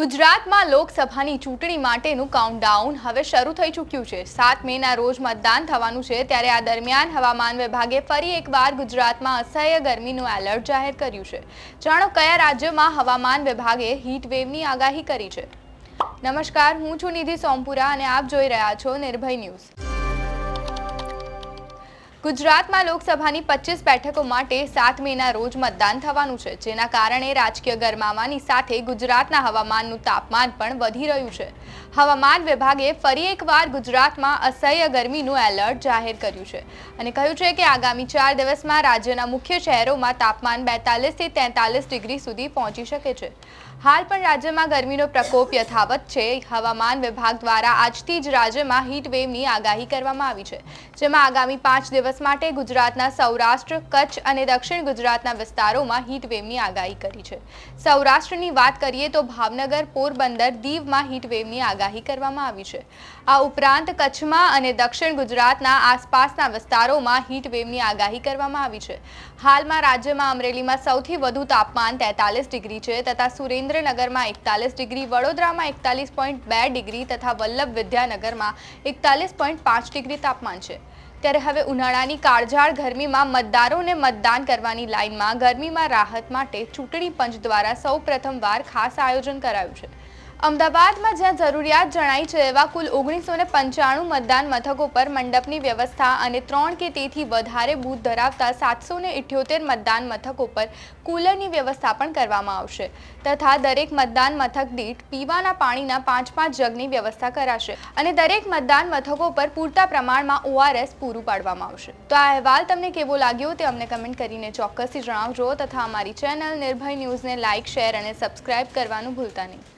ગુજરાતમાં લોકસભાની ચૂંટણી માટેનું કાઉન્ટડાઉન હવે શરૂ થઈ ચૂક્યું છે. સાત મેના રોજ મતદાન થવાનું છે ત્યારે આ દરમિયાન હવામાન વિભાગે ફરી એકવાર ગુજરાતમાં અસહ્ય ગરમીનું એલર્ટ જાહેર કર્યું છે. જાણો કયા રાજ્યમાં હવામાન વિભાગે હીટવેવની આગાહી કરી છે. નમસ્કાર, હું છું નિધિ સોમપુરા અને આપ જોઈ રહ્યા છો નિર્ભય ન્યૂઝ. ગુજરાતમાં લોકસભાની પચીસ બેઠકો માટે સાત મેના રોજ મતદાન થવાનું છે, જેના કારણે રાજકીય ગરમાવાની સાથે ગુજરાતના હવામાનનું તાપમાન પણ વધી રહ્યું છે. હવામાન વિભાગે ફરી એકવાર ગુજરાતમાં અસહ્ય ગરમીનું એલર્ટ જાહેર કર્યું છે અને કહ્યું છે કે આગામી ચાર દિવસમાં રાજ્યના મુખ્ય શહેરોમાં તાપમાન બેતાલીસથી તેતાલીસ ડિગ્રી સુધી પહોંચી શકે છે. હાલ પણ રાજ્યમાં ગરમીનો પ્રકોપ યથાવત છે. હવામાન વિભાગ દ્વારા આજથી જ રાજ્યમાં હીટ વેવની આગાહી કરવામાં આવી છે, જેમાં આગામી પાંચ દિવસ માટે ગુજરાતના સૌરાષ્ટ્ર, કચ્છ અને દક્ષિણ ગુજરાતના વિસ્તારોમાં હીટ વેવની આગાહી કરી છે. સૌરાષ્ટ્રની વાત કરીએ તો ભાવનગર, પોરબંદર દીવમાં હીટ વેવની આગાહી કરવામાં આવી છે. આ ઉપરાંત કચ્છમાં અને દક્ષિણ ગુજરાતના આસપાસના વિસ્તારોમાં હીટ વેવની આગાહી કરવામાં આવી છે. હાલમાં રાજ્યમાં અમરેલીમાં સૌથી વધુ તાપમાન તેતાલીસ ડિગ્રી છે તથા સુરેન્દ્રનગરમાં એકતાલીસ ડિગ્રી, વડોદરામાં એકતાલીસ પોઈન્ટ બે ડિગ્રી તથા વલ્લભ વિદ્યાનગરમાં એકતાલીસ પોઈન્ટ પાંચ ડિગ્રી તાપમાન છે. ત્યારે હવે ઉનાળાની કાળઝાળ ગરમીમાં મતદારોને મતદાન કરવાની લાઇનમાં ગરમીમાં રાહત માટે ચૂંટણી પંચ દ્વારા સૌ પ્રથમવાર ખાસ આયોજન કરાયું છે. અમદાવાદમાં જ્યાં જરૂરિયાત જણાઈ છે એવા કુલ ઓગણીસો ને પંચાણું મતદાન મથકો પર મંડપની વ્યવસ્થા અને ત્રણ કે તેથી વધારે બૂથ ધરાવતા સાતસો ને ઇઠ્યોતેર મતદાન મથકો પર કુલરની વ્યવસ્થા પણ કરવામાં આવશે. તથા દરેક મતદાન મથક દીઠ પીવાના પાણીના પાંચ પાંચ જગની વ્યવસ્થા કરાશે અને દરેક મતદાન મથકો પર પૂરતા પ્રમાણમાં ઓઆરએસ પૂરું પાડવામાં આવશે. તો આ અહેવાલ તમને કેવો લાગ્યો તે અમને કમેન્ટ કરીને ચોક્કસથી જણાવજો તથા અમારી ચેનલ નિર્ભય ન્યૂઝને લાઇક, શેર અને સબસ્ક્રાઇબ કરવાનું ભૂલતા નહીં.